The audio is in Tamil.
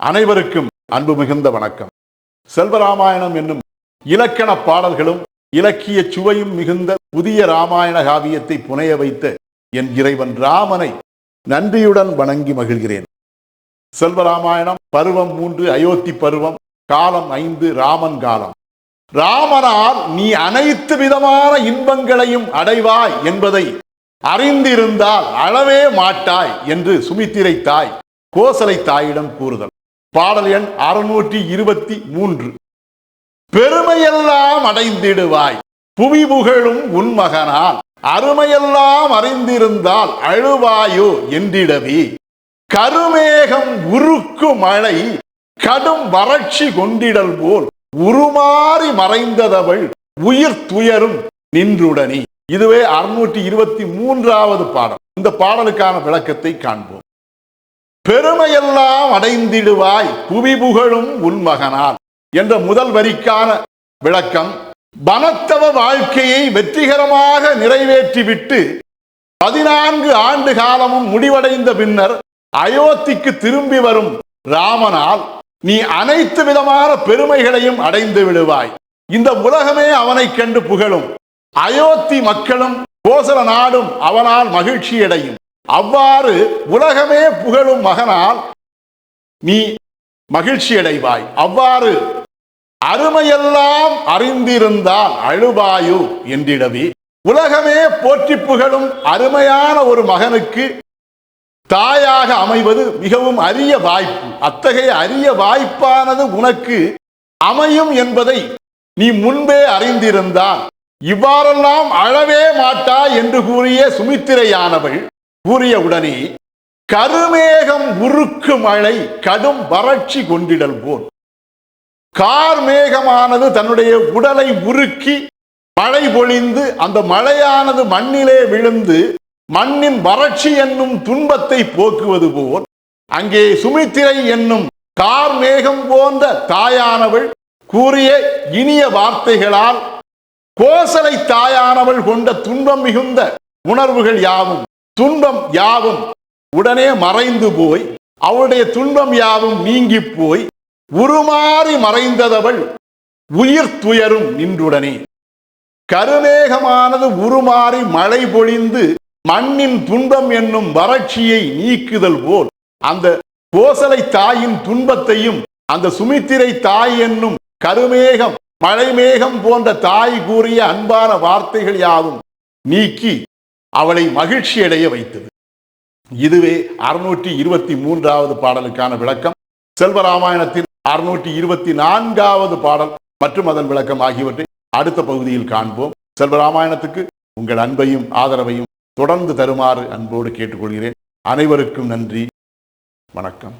அனைவருக்கும் அன்பு மிகுந்த வணக்கம். செல்வராமாயணம் என்னும் இலக்கண பாடல்களும் இலக்கிய சுவையும் மிகுந்த புதிய ராமாயண காவியத்தை புனைய வைத்த என் இறைவன் ராமனை நன்றியுடன் வணங்கி மகிழ்கிறேன். செல்வராமாயணம் பருவம் மூன்று அயோத்தி பருவம் காலம் ஐந்து ராமன் காலம். ராமனால் நீ அனைத்து விதமான இன்பங்களையும் அடைவாய் என்பதை அறிந்திருந்தால் அளவே மாட்டாய் என்று சுமித்திரை தாய் கோசலை தாயிடம் கூறுதல். பாடல் எண் அறுநூற்றி இருபத்தி மூன்று. பெருமையெல்லாம் அடைந்திடுவாய் புவி புகழும் உன்மகனால் அருமையெல்லாம் அறிந்திருந்தால் அழுவாயோ என்றிடவே. கருமேகம் உருக்கு மழை கடும் வறட்சி கொண்டிடல் போல் உருமாறி மறைந்ததவள் உயிர் துயரும் நின்றுடனே. இதுவே அறுநூற்றி இருபத்தி மூன்றாவது பாடல். இந்த பாடலுக்கான விளக்கத்தை காண்போம். பெருமையெல்லாம் அடைந்திடுவாய். புவி புகழும் உன் மகனால். என்ற முதல் வரிக்கான விளக்கம் வனத்தவ வாழ்க்கையை வெற்றிகரமாக நிறைவேற்றிவிட்டு பதினான்கு ஆண்டு காலமும் முடிவடைந்த பின்னர் அயோத்திக்கு திரும்பி வரும் ராமனால் நீ அனைத்து விதமான பெருமைகளையும் அடைந்து விடுவாய். இந்த உலகமே அவனைக் கண்டு புகழும். அயோத்தி மக்களும் கோசல நாடும் அவனால் மகிழ்ச்சியடையும். அவ்வாறு உலகமே புகழும் மகனால் நீ மகிழ்ச்சி அடைவாய் அவ்வாறு அருமையெல்லாம் அறிந்திருந்தால் அழுவாயு என்றிடவி. உலகமே போற்றி புகழும் அருமையான ஒரு மகனுக்கு தாயாக அமைவது மிகவும் அரிய வாய்ப்பு. அத்தகைய அரிய வாய்ப்பானது உனக்கு அமையும் என்பதை நீ முன்பே அறிந்திருந்தால் இவ்வாறெல்லாம் அழவே மாட்டாய் என்று கூறிய சுமித்திரையானவள் கூறிய உடனே கருமேகம் உருக்கு மழை கடும் வறட்சி கொண்டிடல் போல். கார் மேகமானது தன்னுடைய உடலை உருக்கி மழை பொழிந்து அந்த மழையானது மண்ணிலே விழுந்து மண்ணின் வறட்சி என்னும் துன்பத்தை போக்குவது போல். அங்கே சுமித்திரை என்னும் கார் மேகம் போன்ற தாயானவள் கூறிய இனிய வார்த்தைகளால் கோசலை தாயானவள் கொண்ட துன்பம் மிகுந்த உணர்வுகள் யாவும் துன்பம் யாவும் உடனே மறைந்து போய் அவளுடைய துன்பம் யாவும் நீங்கி போய் உருமாறி மறைந்ததவள் உயிர் துயரும் நின்றுடனே. கருமேகமானது உருமாறி மழை பொழிந்து மண்ணின் துன்பம் என்னும் வறட்சியை நீக்குதல் போல் அந்த கோசலை தாயின் துன்பத்தையும் அந்த சுமித்திரை தாய் என்னும் கருமேகம் மழைமேகம் போன்ற தாய் கூறிய அன்பான வார்த்தைகள் யாவும் நீக்கி அவளை மகிழ்ச்சியடைய வைத்தது. இதுவே அறுநூற்றி இருபத்தி மூன்றாவது பாடலுக்கான விளக்கம். செல்வராமாயணத்தின் அறுநூற்றி இருபத்தி நான்காவது பாடல் மற்றும் அதன் விளக்கம் ஆகியவற்றை அடுத்த பகுதியில் காண்போம். செல்வராமாயணத்துக்கு உங்கள் அன்பையும் ஆதரவையும் தொடர்ந்து தருமாறு அன்போடு கேட்டுக்கொள்கிறேன். அனைவருக்கும் நன்றி. வணக்கம்.